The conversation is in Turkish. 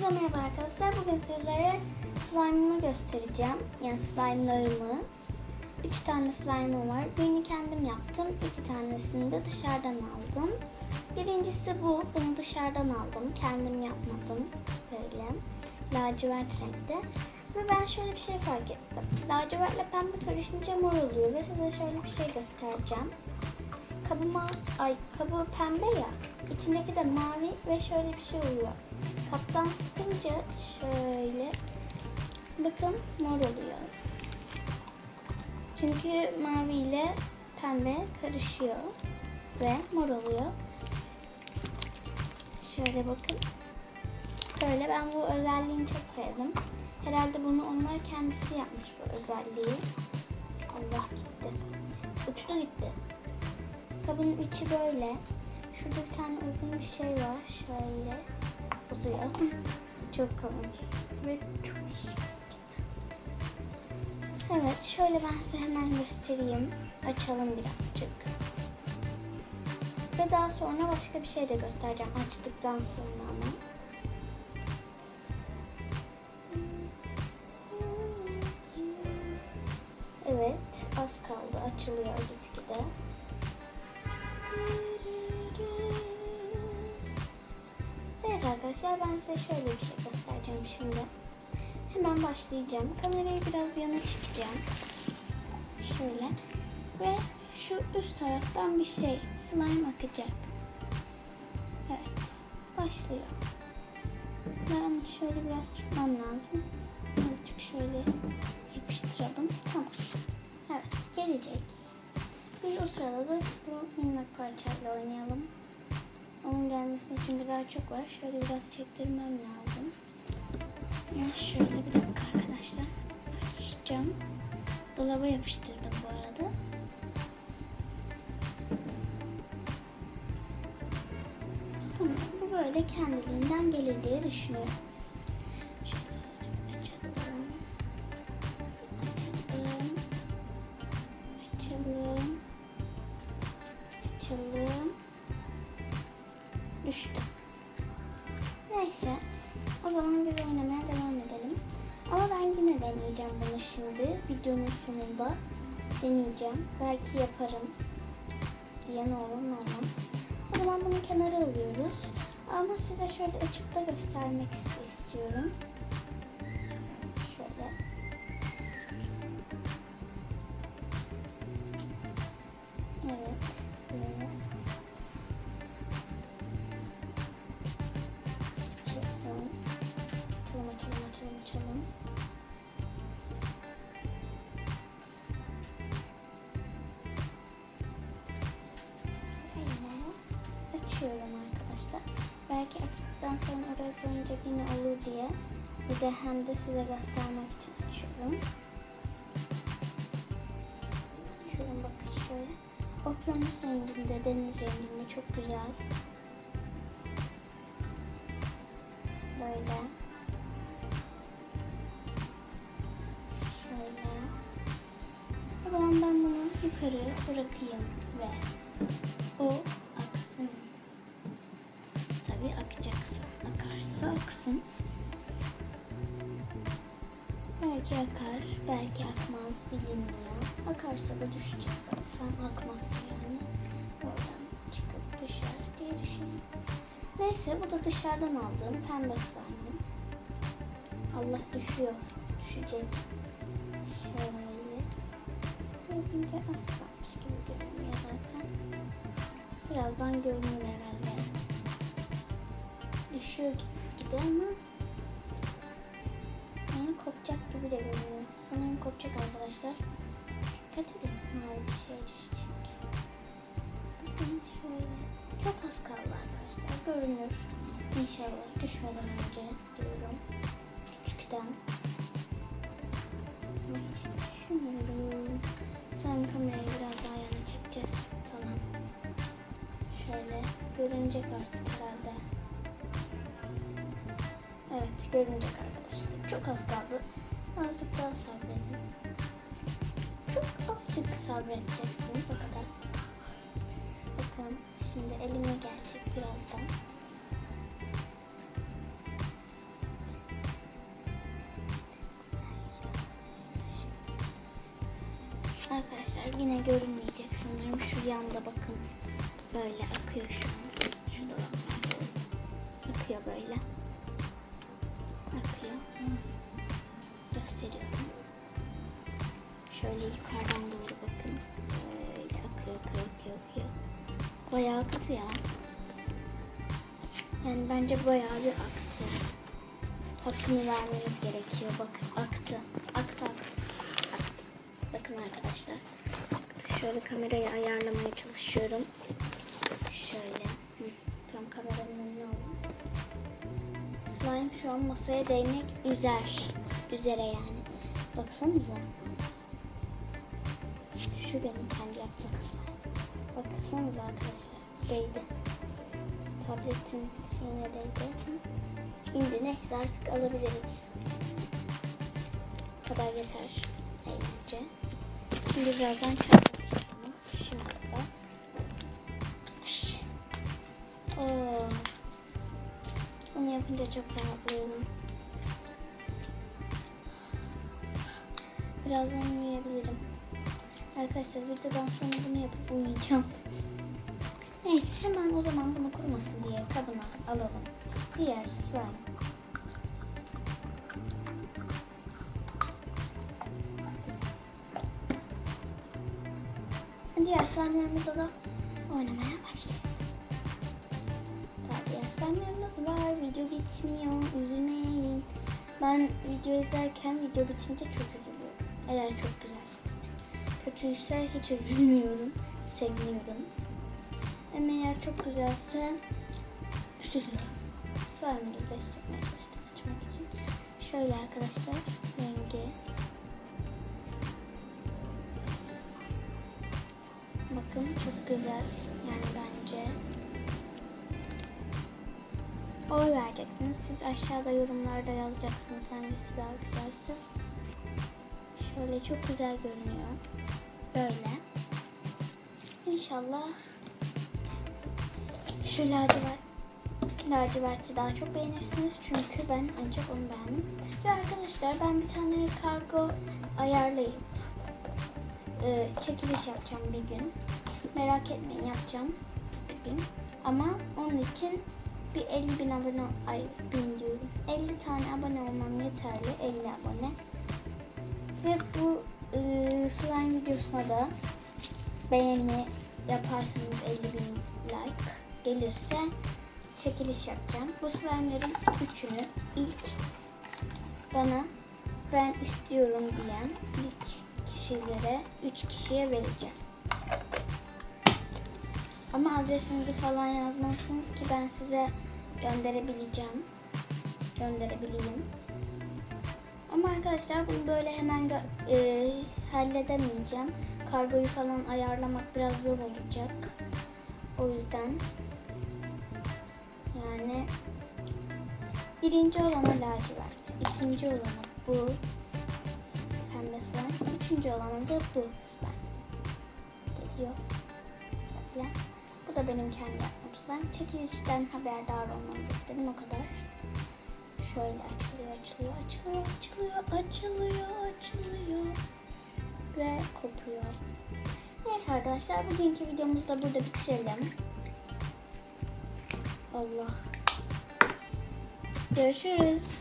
Herkese merhaba arkadaşlar. Bugün sizlere slime'ımı göstereceğim. Yani slime'larımı. Üç tane slime'ım var. Birini kendim yaptım. iki tanesini de dışarıdan aldım. Birincisi bu. Bunu dışarıdan aldım. Kendim yapmadım. Böyle. Lacivert renkte. Ve ben şöyle bir şey fark ettim. Lacivertle pembe karışınca mor oluyor. Ve size şöyle bir şey göstereceğim. Kabıma, ay kabı pembe ya. İçindeki de mavi ve şöyle bir şey oluyor. Kaptan sıkınca şöyle bakın mor oluyor. Çünkü mavi ile pembe karışıyor ve mor oluyor. Şöyle bakın. Böyle ben bu özelliğini çok sevdim. Herhalde bunu onlar kendisi yapmış bu özelliği. Allah gitti. Uçtu gitti. Kabın içi böyle. Şurada bir tane uzun bir şey var. Şöyle uzuyor. çok komik. Ve çok değişik. Evet şöyle ben size hemen göstereyim. Açalım birazcık. Ve daha sonra başka bir şey de göstereceğim. Açtıktan sonra ama. Evet az kaldı. Açılıyor gitgide. Arkadaşlar ben size şöyle bir şey göstereceğim şimdi. Hemen başlayacağım. Kamerayı biraz yana çekeceğim. Şöyle. Ve şu üst taraftan bir şey slime akacak. Evet. Başlıyor. Ben şöyle biraz tutmam lazım. Azıcık şöyle yapıştıralım. Tamam. Evet. Gelecek. Biz o sırada da bu minnak parçayla oynayalım. Onun gelmesine çünkü daha çok var. Şöyle biraz çektirmem lazım. Ya şöyle bir dakika arkadaşlar. Açacağım. Dolaba yapıştırdım bu arada. Tamam. Bu böyle kendiliğinden gelir diye düşünüyorum. Deneyeceğim bunu şimdi. Videonun sonunda deneyeceğim. Belki yaparım. Diye ne olur ne olmaz. O zaman bunu kenara alıyoruz. Ama size şöyle açıkta göstermek ist- istiyorum. Açıyorum arkadaşlar. Belki açtıktan sonra oraya koyunca yine olur diye. Bir de hem de size göstermek için açıyorum. Şuradan bakın şöyle. Okyanus renginde, deniz renginde çok güzel. Böyle. Şöyle. O zaman ben bunu yukarı bırakayım ve o Akarsa aksın. Belki akar, belki akmaz bilinmiyor. Akarsa da düşecek zaten. Akmazsa yani. Oradan çıkıp düşer diye düşünüyorum. Neyse bu da dışarıdan aldığım pembe slime'ım. Allah düşüyor. Düşecek. Şöyle. Yapınca az kalmış gibi görünüyor zaten. Birazdan görünür herhalde. Düşüyor gitgide ama yani kopacak gibi de görünüyor. Sanırım kopacak arkadaşlar. Dikkat edin. Mavi bir şey düşecek. Bakın şöyle. Çok az kaldı arkadaşlar. Görünür. İnşallah düşmeden önce diyorum. Küçükten. Ama hiç de düşünmüyorum. Sen kamerayı biraz daha yana çekeceğiz. Tamam. Şöyle görünecek artık herhalde. hepsi görünecek arkadaşlar. Çok az kaldı. Azıcık daha sabredin. Çok azıcık sabredeceksiniz o kadar. Bakın şimdi elime gelecek birazdan. Arkadaşlar yine görünmeyecek sanırım. Şu yanda bakın. Böyle akıyor şu an. Şurada akıyor böyle. Akıyor. Gösteriyorum. Şöyle yukarıdan doğru bakın. Böyle akıyor, akıyor, akıyor, akıyor. Bayağı aktı ya. Yani bence bayağı bir aktı. Hakkını vermeniz gerekiyor. Bak aktı. Aktı aktı. Aktı. Bakın arkadaşlar. Aktı. Şöyle kamerayı ayarlamaya çalışıyorum. Şu an masaya değmek üzer. Üzere yani. Baksanıza. Şu benim kendi yaptığım slime. Baksanıza arkadaşlar. Değdi. Tabletin şeyine değdi. İndi neyse artık alabiliriz. Bu kadar yeter. Eğlence. Şimdi birazdan çarpatacağım. Yapınca çok rahatlıyorum. Birazdan uyuyabilirim. Arkadaşlar videodan sonra bunu yapıp uyuyacağım. Neyse hemen o zaman bunu kurumasın diye kabına alalım. Diğer slime. Diğer slime'larımızla da oynamaya slime'larımız var. Video bitmiyor. Üzülmeyin. Ben video izlerken video bitince çok üzülüyorum. Eğer çok güzelse. Kötüyse hiç üzülmüyorum. Seviniyorum. Ama eğer çok güzelse üzülüyorum. Slime'ı düzleştirmeye çalıştım açmak için. Şöyle arkadaşlar rengi. Bakın çok güzel. Oy vereceksiniz. Siz aşağıda yorumlarda yazacaksınız hangisi daha güzelse. Şöyle çok güzel görünüyor. Böyle. İnşallah şu lacivert laciverti daha çok beğenirsiniz çünkü ben en çok onu beğendim. Ve arkadaşlar ben bir tane kargo ayarlayıp e, çekiliş yapacağım bir gün. Merak etmeyin yapacağım bir gün. Ama onun için bir 50 bin abone ay bin diyorum. 50 tane abone olmam yeterli. 50 abone. Ve bu e, slime videosuna da beğeni yaparsanız 50 bin like gelirse çekiliş yapacağım. Bu slime'ların üçünü ilk bana ben istiyorum diyen ilk kişilere 3 kişiye vereceğim. Ama adresinizi falan yazmalısınız ki ben size gönderebileceğim. Gönderebileyim. Ama arkadaşlar bunu böyle hemen e, halledemeyeceğim. Kargoyu falan ayarlamak biraz zor olacak. O yüzden yani birinci olana lacivert, ikinci olana bu pembe slime, üçüncü olana da bu slime geliyor. Böyle. Bu da benim kendi yaptığım slime. Çekilişten haberdar olmanızı istedim o kadar. Şöyle açılıyor, açılıyor, açılıyor, açılıyor, açılıyor, açılıyor ve kopuyor. Neyse arkadaşlar bugünkü videomuzu da burada bitirelim. Allah. Görüşürüz.